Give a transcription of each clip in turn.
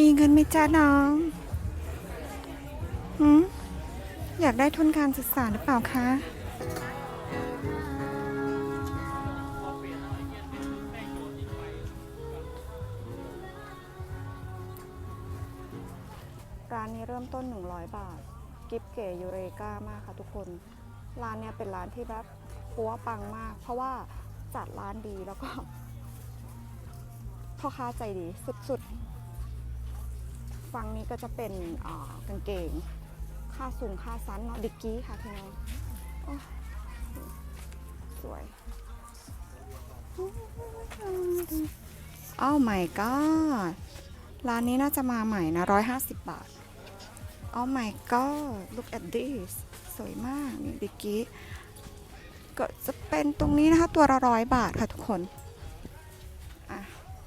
มีเงินไหมจ้าน้องหืมอยากได้ทุนการศึกษาหรือเปล่าคะ ร้านนี้เริ่มต้น 100 บาท กิฟเก๋ยูเรกามากค่ะทุกคน ร้านเนี้ยเป็นร้านที่แบบปัวปังมาก เพราะว่าจัดร้านดีแล้วก็พ่อค้าใจดีสุดๆ ฝั่งนี้ก็จะเป็นกางเกงค่าสูงค่าสั้นเนาะดิกกี้ค่ะพี่น้องโอ้สวยโอ้ my god ร้านนี้น่าจะมาใหม่นะ150บาท Oh my god look at this สวยมากนี่ดิกกี้ก็จะเป็นตรงนี้นะคะ ตัวละร้อยบาทค่ะทุกคน อะ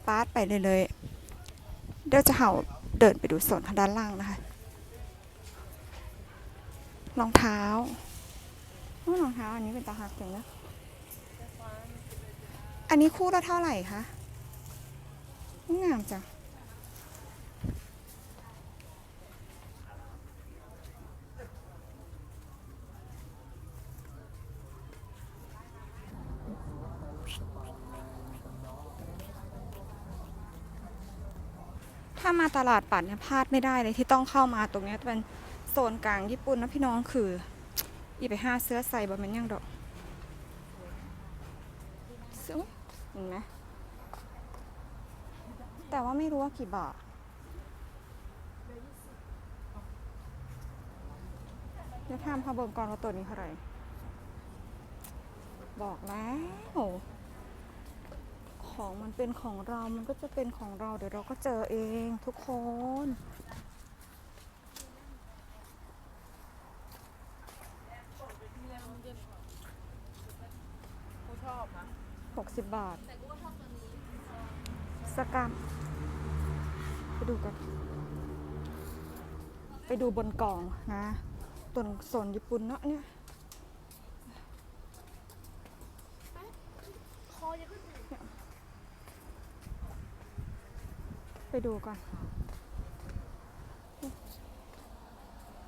ปาดไปเลยเลยเดี๋ยวจะเห่า เดินไปดูโซนข้างด้านล่างนะคะ รองเท้าอ้ารองเท้าอันนี้เป็นตาหักจังนะ อันนี้คู่ละเท่าไหร่คะงามจัง ถ้ามาตลาดปัดเนี่ยพลาดไม่ได้เลยที่ต้องเข้ามาตรงนี้เป็นโซนกลางญี่ปุ่นนะพี่น้องคือ อีไปห้าเสื้อใส่บะมันยังดอกเสื้อเห็นไหมแต่ว่าไม่รู้ว่ากี่บาทเดี๋ยวถามพาเบิ่งก่อนว่าตัวนี้เท่าไหร่บอกแล้ว ของมันเป็นของเรา มันก็จะเป็นของเรา เดี๋ยวเราก็เจอเองทุกคน กูชอบนะหกสิบบาทสกรรมไปดูกัน ไปดูบนกล่องนะต้นโซนญี่ปุ่นเนาะเนี่ย คอยังขึ้น ไปดูก่อน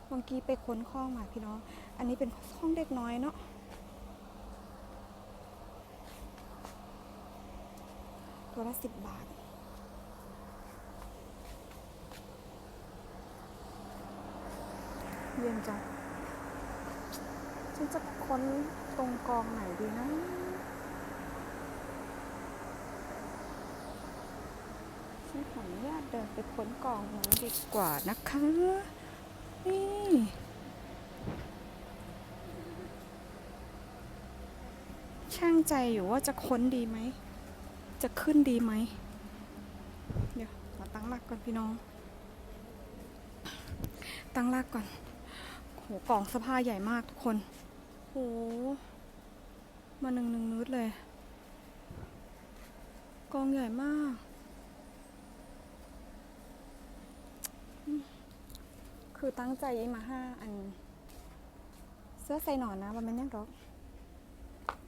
เมื่อกี้ไปค้นข้องมาพี่น้อง อันนี้เป็นห้องเด็กน้อยเนาะตัวละสิบบาท เย็นจังฉันจะค้นตรงกองไหนดีนะ ฉันขออนุญาตเดินไปค้นกองนั้ดีกว่านะคะ นี่ ช่างใจอยู่ว่าจะค้นดีไหม จะขึ้นดีไหม เดี๋ยวมาตั้งหลักก่อนพี่น้อง ตั้งหลักก่อน โหกล่องเสภาใหญ่มากทุกคน โห มาหนึ่งหนึ่งนุดเลย กองใหญ่มาก คือตั้งใจมาห้าอัน เสื้อใส่หนอนนะว่ามันยังดอก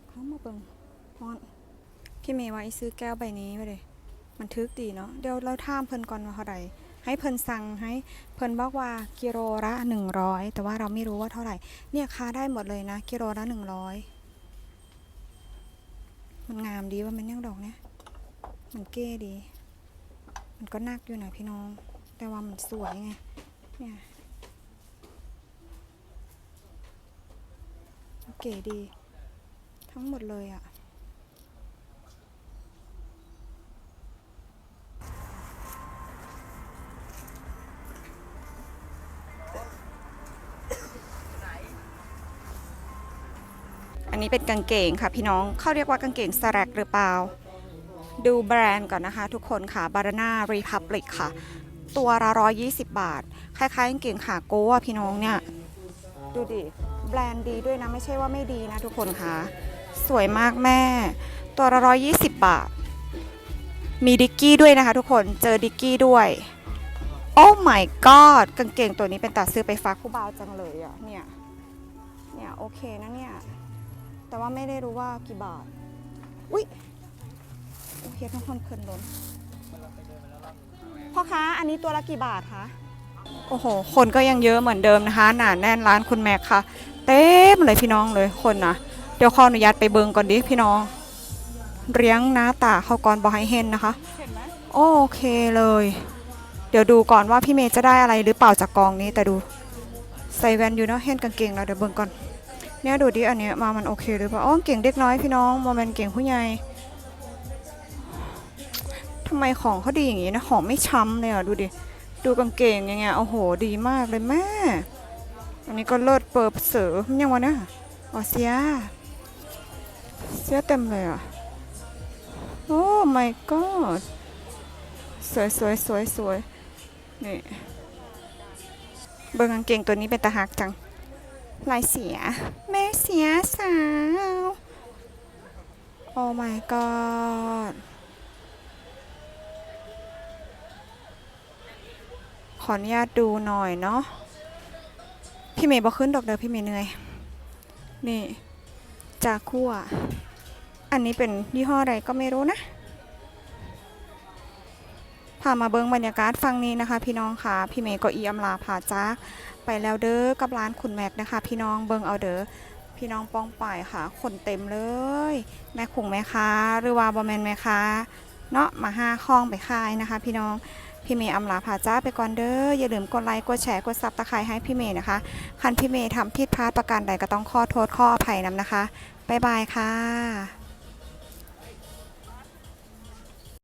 เขามาเบิ่งฮอนพี่เมย์ว่าไอซื้อแก้วใบนี้ไปเลยมันทึกดีเนาะเดี๋ยวเราท่ามเพิ่นก่อนว่าเท่าไหร่ให้เพิ่นสั่งให้เพิ่นบอกว่ากิโลละหนึ่งร้อยแต่ว่าเราไม่รู้ว่าเท่าไหร่ เนี่ยค้าได้หมดเลยนะกิโลละหนึ่งร้อยมันงามดีว่ามันยังดอกเนี่ยมันเก้ดี มันก็นักอยู่นะพี่น้อง แต่ว่ามันสวยไงเนี่ย เก๋ดี ทั้งหมดเลยอะ่ะ อันนี้เป็นกางเกงค่ะพี่น้องเขาเรียกว่ากางเกงสแรกหรือเปล่า ดูแบรนด์ก่อนนะคะ ทุกคนค่ะ Banana Republic ค่ะ ตัวละ120บาท คล้ายๆกางเกงขาโก้พี่น้องเนี่ย ดูดิ แบรนด์ดีด้วยนะ ไม่ใช่ว่าไม่ดีนะทุกคนค่ะสวยมากแม่ ตัวละ120บาท มีดิกกี้ด้วยนะคะทุกคนเจอดิกกี้ด้วยโอ้ my god กางเกงตัวนี้เป็นตัดซื้อไปฝากผู้บ่าวจังเลยอะเนี่ยเนี่ยโอเคนะเนี่ย แต่ว่าไม่ได้รู้ว่ากี่บาท อุ๊ยโอเคทุกคนเพลินล้นพ่อค้าอันนี้ตัวละกี่บาทคะ โอ้โห คนก็ยังเยอะเหมือนเดิมนะคะ หนาแน่นร้านคุณแม็กค่ะ เต็มเลยพี่น้องเลยคนนะเดี๋ยวขออนุญาตไปเบิงก่อนดิพี่น้อง เลี้ยงหน้าตาเขาก่อนบอให้เห็นนะคะ โอเคเลย เดี๋ยวดูก่อนว่าพี่เมย์จะได้อะไรหรือเปล่าจากกองนี้แต่ดูใส่แว่นอยู่เนาะเห็นกางเกงแล้วเดี๋ยวเบิงก่อนเนี่ยดูดิอันเนี้ยมามันโอเคหรือเปล่าอ๋อเก่งเด็กน้อยพี่น้องโมเมนเก่งผู้ใหญ่ทำไมของเขาดีอย่างงี้นะของไม่ช้ำเลยอะดูดิดูกางเกงย่างเงี้ยโอ้โหดีมากเลยแม่ อันนี้ก็เลิศเปิดเสือยังวะเนี่ยอ๋อเสีย เสียเต็มเลยอะ โอ้ my god สวยสวยสวยสวยนี่ เบิ่งกางเกงตัวนี้เป็นตาหักจัง ลายเสีย แม่เสียสาว โอ้ my god ขออนุญาตดูหน่อยเนาะ พี่เมย์บอกขึ้นดอกเด้อพี่เมย์เหนื่อย นี่จากคั่ว อันนี้เป็นยี่ห้ออะไรก็ไม่รู้นะ พามาเบิ้งบรรยากาศฟังนี้นะคะ พี่น้องค่ะ พี่เมย์ก็อีอำลาพาจ้าไปแล้วเด้อกับร้านคุณแม็กนะคะ พี่น้องเบิ้งเอาเด้อพี่น้องป้องป่ายค่ะ คนเต็มเลย แม่คุงแม่ค้าหรือว่าบอแมนแม่ค้าเนาะมาห้าคล้องไปขายนะคะ พี่น้อง พี่เมย์อำลาพาจ้าไปก่อนเด้ออย่าลืมกดไลค์กดแชร์กดซับตะไคร้ให้พี่เมย์นะคะ คันพี่เมย์ทำผิดพลาดประการใดก็ต้องขอโทษขออภัยนำนะคะบ๊ายบายค่ะ